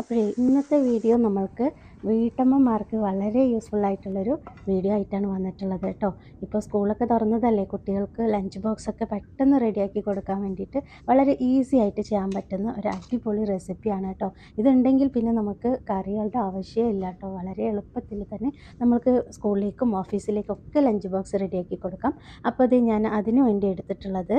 അപ്പോഴേ ഇന്നത്തെ വീഡിയോ നമ്മൾക്ക് വീട്ടമ്മമാർക്ക് വളരെ യൂസ്ഫുൾ ആയിട്ടുള്ളൊരു വീഡിയോ ആയിട്ടാണ് വന്നിട്ടുള്ളത് കേട്ടോ. ഇപ്പോൾ സ്കൂളൊക്കെ തുറന്നതല്ലേ കുട്ടികൾക്ക് ലഞ്ച് ബോക്സ് ഒക്കെ പെട്ടെന്ന് റെഡിയാക്കി കൊടുക്കാൻ വേണ്ടിയിട്ട് വളരെ ഈസി ആയിട്ട് ചെയ്യാൻ പറ്റുന്ന ഒരു അടിപൊളി റെസിപ്പിയാണ് കേട്ടോ. ഇതുണ്ടെങ്കിൽ പിന്നെ നമുക്ക് കറികളുടെ ആവശ്യമില്ല കേട്ടോ. വളരെ എളുപ്പത്തിൽ തന്നെ നമുക്ക് സ്കൂളിലേക്കും ഓഫീസിലേക്കും ഒക്കെ ലഞ്ച് ബോക്സ് റെഡിയാക്കി കൊടുക്കാം. അപ്പോൾ അത് ഞാൻ അതിനു വേണ്ടി എടുത്തിട്ടുള്ളത്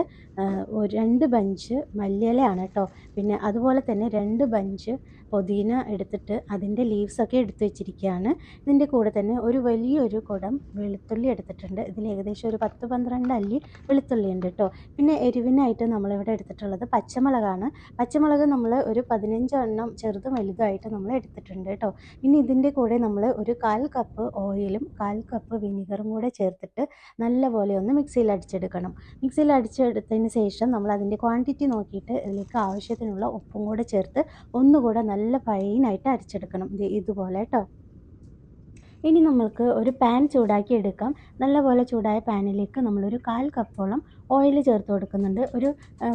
ഒരു രണ്ട് ബഞ്ച് മല്ലിയിലയാണ് കേട്ടോ. പിന്നെ അതുപോലെ തന്നെ രണ്ട് ബഞ്ച് പുതിന എടുത്തിട്ട് അതിന്റെ ലീവ്സൊക്കെ എടുത്തു വെച്ചിരിക്കുകയാണ്. ഇതിന്റെ കൂടെ തന്നെ ഒരു വലിയൊരു കുടം വെളുത്തുള്ളി എടുത്തിട്ടുണ്ട്. ഇതിൽ ഏകദേശം ഒരു പത്ത് പന്ത്രണ്ട് അല്ലി വെളുത്തുള്ളി ഉണ്ട് കേട്ടോ. പിന്നെ എരിവിനായിട്ട് നമ്മളിവിടെ എടുത്തിട്ടുള്ളത് പച്ചമുളകാണ്. പച്ചമുളക് നമ്മൾ ഒരു പതിനഞ്ചെണ്ണം ചെറുതും വലുതുമായിട്ട് നമ്മൾ എടുത്തിട്ടുണ്ട് കേട്ടോ. ഇനി ഇതിന്റെ കൂടെ നമ്മൾ ഒരു കാൽ കപ്പ് ഓയിലും കാൽ കപ്പ് വിനീഗറും കൂടെ ചേർത്തിട്ട് നല്ലപോലെ ഒന്ന് മിക്സിയിൽ അടിച്ചെടുക്കണം. മിക്സിയിൽ അടിച്ചെടുത്തതിന് ശേഷം നമ്മൾ അതിന്റെ ക്വാണ്ടിറ്റി നോക്കിയിട്ട് ഇതിലേക്ക് ആവശ്യത്തിനുള്ള ഉപ്പും കൂടെ ചേർത്ത് ഒന്നുകൂടെ നല്ല ഫൈനായിട്ട് അരച്ചെടുക്കണം. ഇത് ഇതുപോലെ കേട്ടോ ഇനി നമ്മൾക്ക് ഒരു പാൻ ചൂടാക്കി എടുക്കാം. നല്ലപോലെ ചൂടായ പാനിലേക്ക് നമ്മളൊരു കാൽ കപ്പോളം ഓയിൽ ചേർത്ത് കൊടുക്കുന്നുണ്ട്. ഒരു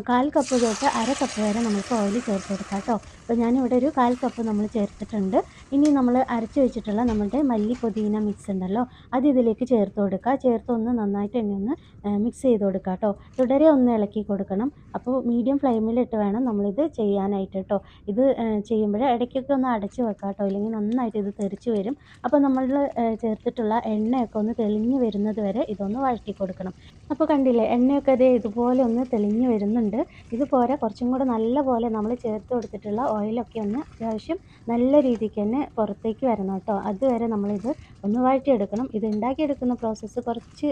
കാൽ കപ്പ് തൊട്ട് അര കപ്പ് വരെ നമുക്ക് ഓയിൽ ചേർത്ത് കൊടുക്കാം കേട്ടോ അപ്പോൾ ഞാനിവിടെ ഒരു കാൽ കപ്പ് നമ്മൾ ചേർത്തിട്ടുണ്ട്. ഇനി നമ്മൾ അരച്ച് വെച്ചിട്ടുള്ള നമ്മുടെ മല്ലി പുതിന മിക്സ് ഉണ്ടല്ലോ അത് ഇതിലേക്ക് ചേർത്ത് കൊടുക്കുക. ചേർത്ത് ഒന്ന് നന്നായിട്ട് തന്നെ ഒന്ന് മിക്സ് ചെയ്ത് കൊടുക്കുക കേട്ടോ തുടരെ ഒന്ന് ഇളക്കി കൊടുക്കണം. അപ്പോൾ മീഡിയം ഫ്ലെയിമിലിട്ട് വേണം നമ്മളിത് ചെയ്യാനായിട്ട് കേട്ടോ ഇത് ചെയ്യുമ്പോൾ ഇടയ്ക്കൊക്കെ ഒന്ന് അടച്ച് വെക്കാം കേട്ടോ ഇല്ലെങ്കിൽ നന്നായിട്ട് ഇത് തെറിച്ച് വരും. അപ്പോൾ നമ്മൾ ചേർത്തിട്ടുള്ള എണ്ണയൊക്കെ ഒന്ന് തെളിഞ്ഞ് വരുന്നത് വരെ ഇതൊന്ന് വഴറ്റി കൊടുക്കണം. അപ്പോൾ കണ്ടില്ലേ എണ്ണയൊക്കെ ഇതുപോലെ ഒന്ന് തെളിഞ്ഞു വരുന്നുണ്ട്. ഇതുപോലെ കുറച്ചും കൂടെ നല്ല പോലെ നമ്മൾ ചേർത്ത് കൊടുത്തിട്ടുള്ള ഓയിലൊക്കെ ഒന്ന് അത്യാവശ്യം നല്ല രീതിക്ക് തന്നെ പുറത്തേക്ക് വരണം കേട്ടോ. അതുവരെ നമ്മളിത് ഒന്ന് വഴറ്റിയെടുക്കണം. ഇത് ഉണ്ടാക്കിയെടുക്കുന്ന പ്രോസസ്സ് കുറച്ച്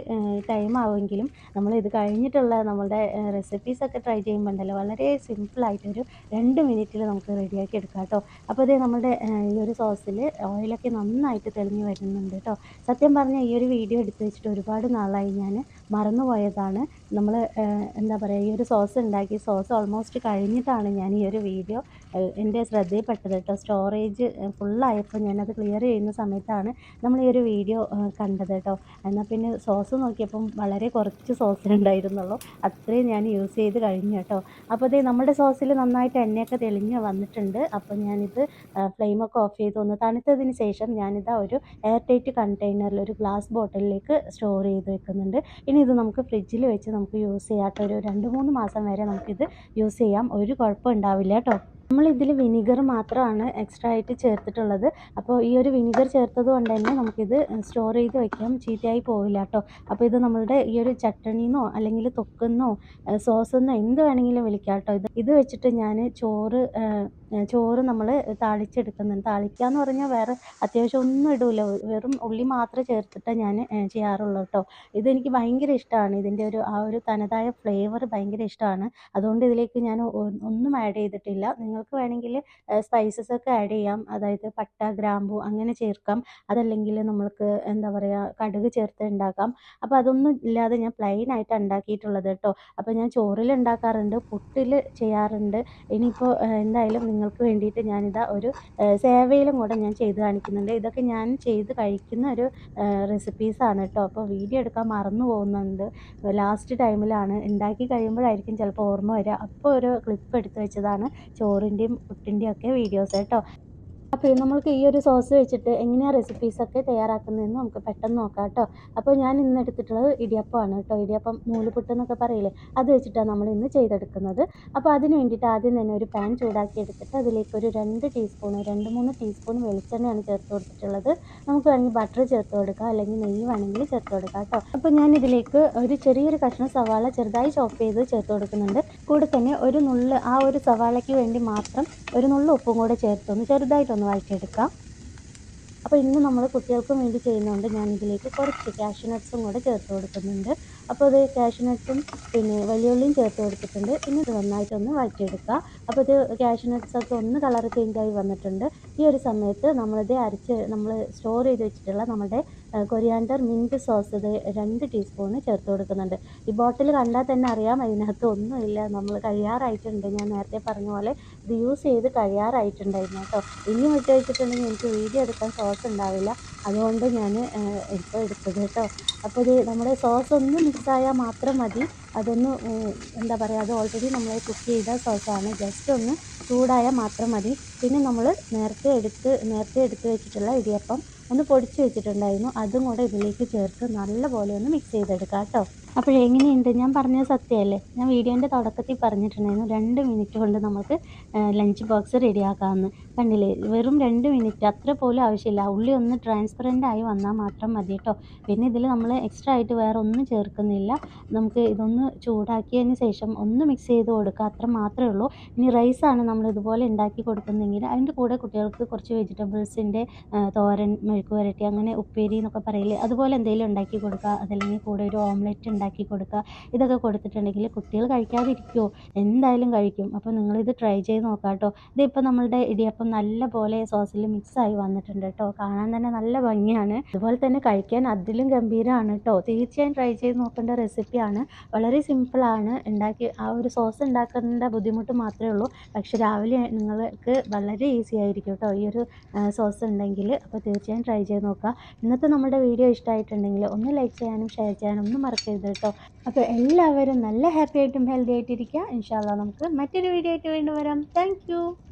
ടൈം ആവുമെങ്കിലും നമ്മൾ ഇത് കഴിഞ്ഞിട്ടുള്ള നമ്മളുടെ റെസിപ്പീസൊക്കെ ട്രൈ ചെയ്യുമ്പോൾ ഉണ്ടല്ലോ വളരെ സിമ്പിളായിട്ടൊരു രണ്ട് മിനിറ്റിൽ നമുക്ക് റെഡിയാക്കി എടുക്കാം കേട്ടോ. അപ്പോൾ ഇതേ നമ്മുടെ ഈ ഒരു സോസിൽ ഓയിലൊക്കെ നന്നായിട്ട് തെളിഞ്ഞു വരുന്നുണ്ട് കേട്ടോ. സത്യം പറഞ്ഞാൽ ഈ ഒരു വീഡിയോ എടുത്ത് വെച്ചിട്ട് ഒരുപാട് നാളായി ഞാൻ മറന്നുപോയതാണ്. നമ്മൾ എന്താ പറയുക ഈ ഒരു സോസ് ഉണ്ടാക്കി സോസ് ഓൾമോസ്റ്റ് കഴിഞ്ഞിട്ടാണ് ഞാൻ ഈ ഒരു വീഡിയോ എന്റെ ശ്രദ്ധയിൽപ്പെട്ടത് കേട്ടോ. സ്റ്റോറേജ് ഫുള്ളായപ്പോൾ ഞാനത് ക്ലിയർ ചെയ്യുന്ന സമയത്താണ് നമ്മൾ ഈ ഒരു വീഡിയോ കണ്ടത് കേട്ടോ. എന്നാൽ പിന്നെ സോസ് നോക്കിയപ്പം വളരെ കുറച്ച് സോസ് ഉണ്ടായിരുന്നുള്ളൂ. അത്രയും ഞാൻ യൂസ് ചെയ്ത് കഴിഞ്ഞു കേട്ടോ. അപ്പോൾ അതേ നമ്മുടെ സോസിൽ നന്നായിട്ട് എണ്ണയൊക്കെ തെളിഞ്ഞ് വന്നിട്ടുണ്ട്. അപ്പോൾ ഞാനിത് ഫ്ലെയിമൊക്കെ ഓഫ് ചെയ്ത് ഒന്ന് തണുത്തതിന് ശേഷം ഞാനിതാ ഒരു എയർ ടൈറ്റ് കണ്ടെയ്നറിൽ ഒരു ഗ്ലാസ് ബോട്ടിലേക്ക് സ്റ്റോർ ചെയ്ത് വെക്കുന്നുണ്ട്. ഇനി ഇത് നമുക്ക് ഫ്രിഡ്ജിൽ വെച്ച് നമുക്ക് യൂസ് ചെയ്യാം കേട്ടോ. ഒരു രണ്ട് മൂന്ന് മാസം വരെ നമുക്കിത് യൂസ് ചെയ്യാം. ഒരു കുഴപ്പം ഉണ്ടാവില്ല കേട്ടോ. നമ്മളിതിൽ വിനിഗർ മാത്രമാണ് എക്സ്ട്രാ ആയിട്ട് ചേർത്തിട്ടുള്ളത്. അപ്പോൾ ഈ ഒരു വിനിഗർ ചേർത്തത് കൊണ്ട് തന്നെ നമുക്കിത് സ്റ്റോർ ചെയ്ത് വെക്കാം ചീത്തയായി പോവില്ല കേട്ടോ അപ്പോൾ ഇത് നമ്മളുടെ ഈ ഒരു ചട്ടണിന്നോ അല്ലെങ്കിൽ തൊക്കെന്നോ സോസെന്നോ എന്ത് വേണമെങ്കിലും വിളിക്കാം കേട്ടോ ഇത് ഇത് വെച്ചിട്ട് ഞാൻ ചോറ് ചോറ് നമ്മൾ താളിച്ചെടുക്കുന്നുണ്ട്. താളിക്കുക എന്ന് പറഞ്ഞാൽ വേറെ അത്യാവശ്യം ഒന്നും ഇടില്ല വെറും ഉള്ളി മാത്രം ചേർത്തിട്ട് ഞാൻ ചെയ്യാറുള്ളൂ കേട്ടോ ഇതെനിക്ക് ഭയങ്കര ഇഷ്ടമാണ് ഇതിന്റെ ഒരു ആ ഒരു തനതായ ഫ്ലേവർ ഭയങ്കര ഇഷ്ടമാണ് അതുകൊണ്ട് ഇതിലേക്ക് ഞാൻ ഒന്നും ആഡ് ചെയ്തിട്ടില്ല. നിങ്ങൾക്ക് വേണമെങ്കിൽ സ്പൈസസ് ഒക്കെ ആഡ് ചെയ്യാം. അതായത് പട്ട ഗ്രാമ്പു അങ്ങനെ ചേർക്കാം. അതല്ലെങ്കിൽ നമ്മൾക്ക് എന്താ പറയുക കടുക് ചേർത്ത് ഉണ്ടാക്കാം. അപ്പോൾ അതൊന്നും ഇല്ലാതെ ഞാൻ പ്ലെയിൻ ആയിട്ട് ഉണ്ടാക്കിയിട്ടുള്ളത് കേട്ടോ അപ്പോൾ ഞാൻ ചോറിൽ ഉണ്ടാക്കാറുണ്ട് പുട്ടിൽ ചെയ്യാറുണ്ട്. ഇനിയിപ്പോൾ എന്തായാലും നിങ്ങൾക്ക് വേണ്ടിയിട്ട് ഞാനിതാ ഒരു സേവയിലും കൂടെ ഞാൻ ചെയ്ത് കാണിക്കുന്നുണ്ട്. ഇതൊക്കെ ഞാൻ ചെയ്ത് കഴിക്കുന്ന ഒരു റെസിപ്പീസാണ് കേട്ടോ. അപ്പോൾ വീഡിയോ എടുക്കാൻ മറന്നു പോകുന്നുണ്ട്. ലാസ്റ്റ് ടൈമിലാണ് ഉണ്ടാക്കി കഴിയുമ്പോഴായിരിക്കും ചിലപ്പോൾ ഓർമ്മ വരിക. അപ്പോൾ ഒരു ക്ലിപ്പ് എടുത്ത് വെച്ചതാണ് ചോറിന്റെയും പുട്ടിന്റെയും ഒക്കെ വീഡിയോസ് കേട്ടോ. അപ്പോൾ നമ്മൾക്ക് ഈ ഒരു സോസ് വെച്ചിട്ട് എങ്ങനെയാണ് റെസിപ്പീസൊക്കെ തയ്യാറാക്കുന്നതെന്ന് നമുക്ക് പെട്ടെന്ന് നോക്കാം കേട്ടോ. അപ്പോൾ ഞാൻ ഇന്ന് എടുത്തിട്ടുള്ളത് ഇടിയപ്പമാണ് കേട്ടോ. ഇടിയപ്പം നൂലുപുട്ട് എന്നൊക്കെ പറയില്ലേ? അത് വെച്ചിട്ടാണ് നമ്മൾ ഇന്ന് ചെയ്തെടുക്കുന്നത്. അപ്പോൾ അതിന് വേണ്ടിയിട്ട് ആദ്യം തന്നെ ഒരു പാൻ ചൂടാക്കി എടുത്തിട്ട് അതിലേക്ക് ഒരു രണ്ട് ടീസ്പൂൺ രണ്ട് മൂന്ന് ടീസ്പൂൺ വെളിച്ചെണ്ണയാണ് ചേർത്ത് കൊടുത്തിട്ടുള്ളത്. നമുക്ക് വേണമെങ്കിൽ ബട്ടർ ചേർത്ത് കൊടുക്കാം അല്ലെങ്കിൽ നെയ്യ് വേണമെങ്കിൽ ചേർത്ത് കൊടുക്കാം കേട്ടോ. അപ്പോൾ ഞാൻ ഇതിലേക്ക് ഒരു ചെറിയൊരു കഷ്ണം സവാള ചെറുതായി ചോപ്പ് ചെയ്ത് ചേർത്ത് കൊടുക്കുന്നുണ്ട്. കൂടെ തന്നെ ഒരു നുള്ള് ആ ഒരു സവാളയ്ക്ക് വേണ്ടി മാത്രം ഒരു നുള്ള് ഉപ്പും കൂടെ ചേർത്തൊന്ന് ചെറുതായിട്ടൊന്ന് വഴറ്റിയെടുക്കാം. അപ്പോൾ ഇന്ന് നമ്മൾ കുട്ടികൾക്കും വേണ്ടി ചെയ്യുന്നതുകൊണ്ട് ഞാൻ ഇതിലേക്ക് കുറച്ച് ക്യാഷ്യൂ നട്ട്സും കൂടെ ചേർത്ത് കൊടുക്കുന്നുണ്ട്. അപ്പോൾ ഇത് കാഷ്നട്ട്സും പിന്നെ വലിയുള്ളിയും ചേർത്ത് കൊടുത്തിട്ടുണ്ട്. ഇനി ഇത് നന്നായിട്ടൊന്ന് വഴറ്റിയെടുക്കുക. അപ്പോൾ ഇത് കാഷ്യൂ ഒക്കെ ഒന്ന് കളർ ആയി വന്നിട്ടുണ്ട്. ഈ ഒരു സമയത്ത് നമ്മളിത് അരച്ച് നമ്മൾ സ്റ്റോർ ചെയ്ത് വെച്ചിട്ടുള്ള നമ്മുടെ കൊരിയാണ്ടർ മിന്റ് സോസ് ഇത് രണ്ട് ടീസ്പൂണ് ചേർത്ത് കൊടുക്കുന്നുണ്ട്. ഈ ബോട്ടിൽ കണ്ടാൽ തന്നെ അറിയാം അതിനകത്ത് ഒന്നുമില്ല നമ്മൾ കഴിയാറായിട്ടുണ്ട്. ഞാൻ നേരത്തെ പറഞ്ഞ പോലെ ഇത് യൂസ് ചെയ്ത് കഴിയാറായിട്ടുണ്ടായിരുന്നു കേട്ടോ ഇനി വിട്ട് വെച്ചിട്ടുണ്ടെങ്കിൽ എനിക്ക് വീഡിയോ എടുക്കാൻ സോസ് ഉണ്ടാവില്ല. അതുകൊണ്ട് ഞാൻ ഇപ്പോൾ എടുത്തത് കേട്ടോ. അപ്പോൾ ഇത് നമ്മുടെ സോസ് ഒന്ന് മിക്സായാൽ മാത്രം മതി. അതൊന്ന് എന്താ പറയുക അത് ഓൾറെഡി നമ്മൾ കുക്ക് ചെയ്ത സോസാണ്. ജസ്റ്റ് ഒന്ന് ചൂടായാൽ മാത്രം മതി. പിന്നെ നമ്മൾ നേരത്തെ എടുത്ത് നേരത്തെ എടുത്ത് വെച്ചിട്ടുള്ള ഇടിയപ്പം ഒന്ന് പൊടിച്ച് വെച്ചിട്ടുണ്ടായിരുന്നു. അതും കൂടെ ഇതിലേക്ക് ചേർത്ത് നല്ലപോലെ ഒന്ന് മിക്സ് ചെയ്തെടുക്കാം കേട്ടോ. അപ്പോൾ എങ്ങനെയുണ്ട്? ഞാൻ പറഞ്ഞത് സത്യമല്ലേ? ഞാൻ വീഡിയോന്റെ തുടക്കത്തിൽ പറഞ്ഞിട്ടുണ്ടായിരുന്നു. രണ്ട് മിനിറ്റ് കൊണ്ട് നമുക്ക് ലഞ്ച് ബോക്സ് റെഡിയാക്കാമെന്ന് കണ്ടില്ലേ? വെറും രണ്ട് മിനിറ്റ് അത്ര പോലും ആവശ്യമില്ല. ഉള്ളി ഒന്ന് ട്രാൻസ്പെറന്റ് ആയി വന്നാൽ മാത്രം മതി കേട്ടോ. പിന്നെ ഇതിൽ നമ്മൾ എക്സ്ട്രാ ആയിട്ട് വേറെ ഒന്നും ചേർക്കുന്നില്ല. നമുക്ക് ഇതൊന്ന് ചൂടാക്കിയതിന് ശേഷം ഒന്ന് മിക്സ് ചെയ്ത് കൊടുക്കുക. അത്ര മാത്രമേ ഉള്ളൂ. ഇനി റൈസാണ് നമ്മൾ ഇതുപോലെ ഉണ്ടാക്കി കൊടുക്കുന്നതെങ്കിൽ അതിന്റെ കൂടെ കുട്ടികൾക്ക് കുറച്ച് വെജിറ്റബിൾസിന്റെ തോരൻ മെഴുക്ക് പുരട്ടി അങ്ങനെ ഉപ്പേരി എന്നൊക്കെ പറയില്ലേ? അതുപോലെ എന്തെങ്കിലും ഉണ്ടാക്കി കൊടുക്കുക. അതല്ലെങ്കിൽ കൂടെ ഒരു ഓംലെറ്റ് ഉണ്ടാക്കി കൊടുക്കുക. ഇതൊക്കെ കൊടുത്തിട്ടുണ്ടെങ്കിൽ കുട്ടികൾ കഴിക്കാതിരിക്കുമോ എന്തായാലും കഴിക്കും. അപ്പോൾ നിങ്ങളിത് ട്രൈ ചെയ്ത് നോക്കാം കേട്ടോ. ഇതിപ്പോൾ നമ്മളുടെ ഇടിയപ്പം നല്ല പോലെ സോസിൽ മിക്സായി വന്നിട്ടുണ്ട് കേട്ടോ. കാണാൻ തന്നെ നല്ല ഭംഗിയാണ്. അതുപോലെ തന്നെ കഴിക്കാൻ അതിലും ഗംഭീരമാണ് കേട്ടോ. തീർച്ചയായും ട്രൈ ചെയ്ത് നോക്കേണ്ട റെസിപ്പിയാണ് വളരെ സിമ്പിളാണ് ഉണ്ടാക്കി ആ ഒരു സോസ് ഉണ്ടാക്കേണ്ട ബുദ്ധിമുട്ട് മാത്രമേ ഉള്ളൂ. പക്ഷെ രാവിലെ നിങ്ങൾക്ക് വളരെ ഈസി ആയിരിക്കും കേട്ടോ ഈ ഒരു സോസ് ഉണ്ടെങ്കിൽ അപ്പോൾ തീർച്ചയായും ട്രൈ ചെയ്ത് നോക്കുക. ഇന്നത്തെ നമ്മുടെ വീഡിയോ ഇഷ്ടമായിട്ടുണ്ടെങ്കിൽ ഒന്ന് ലൈക്ക് ചെയ്യാനും ഷെയർ ചെയ്യാനും ഒന്നും മറക്കരുത് കേട്ടോ. അപ്പോൾ എല്ലാവരും നല്ല ഹാപ്പി ആയിട്ടും ഹെൽത്തി ആയിട്ടിരിക്കുക. ഇൻഷാല്ല നമുക്ക് മറ്റൊരു വീഡിയോ ആയിട്ട് വീണ്ടും വരാം. താങ്ക്